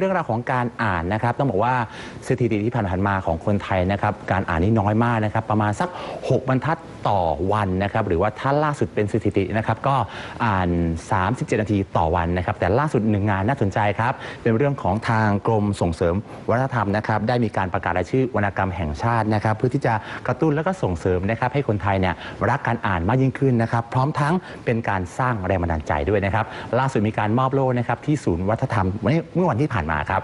รื่องราวของการอ่านนะครับ ต้องบอกว่าสถิติที่ผ่านๆมาของคนไทยนะครับ การอ่านนี่น้อยมากนะครับ ประมาณสัก 6 บรรทัดต่อวันนะครับ หรือว่าถ้าล่าสุดเป็นสถิตินะครับ ก็อ่าน 37 นาทีต่อวันนะครับ แต่ล่าสุดหนึ่งงานน่าสนใจครับ เป็นเรื่องของทางกรมส่งเสริมวัฒนธรรมนะครับ ได้มีการประกาศรายชื่อวรรณกรรมแห่งชาตินะครับ เพื่อที่จะกระตุ้นและก็ส่งเสริมนะครับให้คนไทยเนี่ยรักการอ่านมากยิ่งขึ้นนะครับ พร้อมทั้งเป็นการสร้างแรงบันดาลใจด้วยนะครับ ล่าสุดมีการมอบโล่นะครับที่ศูนย์วัฒนธรรมเมื่อวันที่ผ่านมามาครับ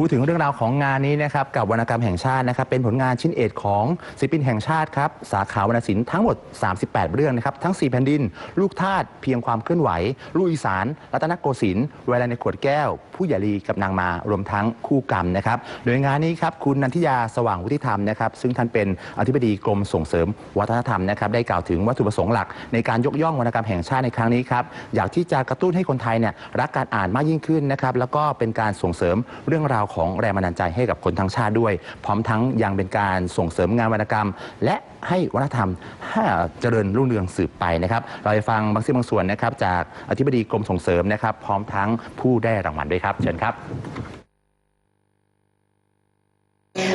พูดถึงเรื่องราวของงานนี้นะครับกับวรรณกรรมแห่งชาตินะครับเป็นผลงานชิ้นเอกของศิลปินแห่งชาติครับสาขาวรรณศิลป์ทั้งหมด 38 เรื่องนะครับทั้ง 4 แผ่นดิน ลูกทาสเพียงความเคลื่อนไหว ลูกอีสาน รัตนโกสินทร์เวลาในขวดแก้ว ผู้ใหญ่ลีกับนางมารวมทั้งคู่กรรมนะครับโดยงานนี้ครับคุณนันทิยาสว่างวุฒิธรรมนะครับซึ่งท่านเป็นอธิบดีกรมส่งเสริม วัฒนธรรมนะครับได้กล่าวถึงวัตถุประสงค์หลัก ในการยกย่องวรรณกรรมแห่งชาติในครั้งนี้ครับอยากที่จะกระตุ้นให้คนไทยเนี่ยรักการอ่านมากยิ่งขึ้นนะครับแล้วก็เป็นการส่งเสริมเรื่องราวของแรงบันดาลใจให้กับคนทั้งชาติด้วย พร้อมทั้งยังเป็นการส่งเสริมงานวรรณกรรม และให้วัฒนธรรมหเจริญรุ่งเรืองสืบไปนะครับ เราไปฟังบางส่วนบางส่วนนะครับจากอธิบดีกรมส่งเสริมนะครับ พร้อมทั้งผู้ได้รางวัลด้วยครับ เชิญครับ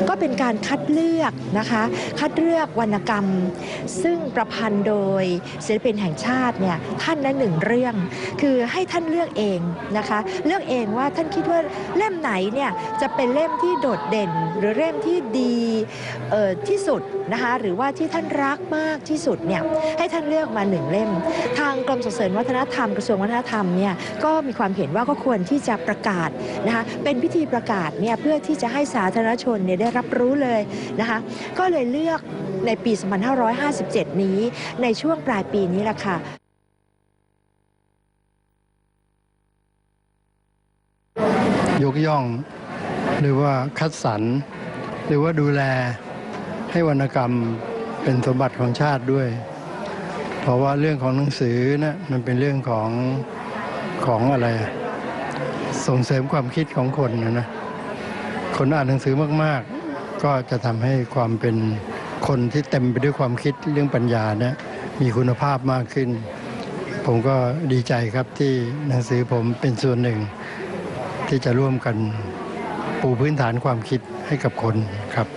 ก็เป็นการคัดเลือกนะคะ คัดเลือกวรรณกรรม ซึ่งประพันธ์โดยศิลปินแห่งชาติเนี่ยท่านละหนึ่งเรื่อง คือให้ท่านเลือกเองนะคะ เลือกเองว่าท่านคิดว่าเล่มไหนเนี่ยจะเป็นเล่มที่โดดเด่น หรือเล่มที่ดีที่สุดนะคะหรือว่าที่ท่านรักมากที่สุดเนี่ยให้ท่านเลือกมาหนึ่งเล่ม ทางกรมส่งเสริมวัฒนธรรมกระทรวงวัฒนธรรมเนี่ยก็มีความเห็นว่าก็ควรที่จะประกาศนะคะเป็นพิธีประกาศเนี่ยเพื่อที่จะให้สาธารณชนเนี่ยได้รับรู้เลยนะคะ ก็เลยเลือกในปี 2557 นี้ ในช่วงปลายปีนี้แหละค่ะยกย่องหรือว่าคัดสรรหรือว่าดูแลให้วรรณกรรมเป็นสมบัติของชาติด้วย เพราะว่าเรื่องของหนังสือนะมันเป็นเรื่องของของอะไร ส่งเสริมความคิดของคนนะนะ คนอ่านหนังสือมากๆ ก็จะทำให้ความเป็นคนที่เต็มไปด้วยความคิดเรื่องปัญญานะมีคุณภาพมากขึ้น ผมก็ดีใจครับที่หนังสือผมเป็นส่วนหนึ่ง ที่จะร่วมกันปูพื้นฐานความคิดให้กับคนครับ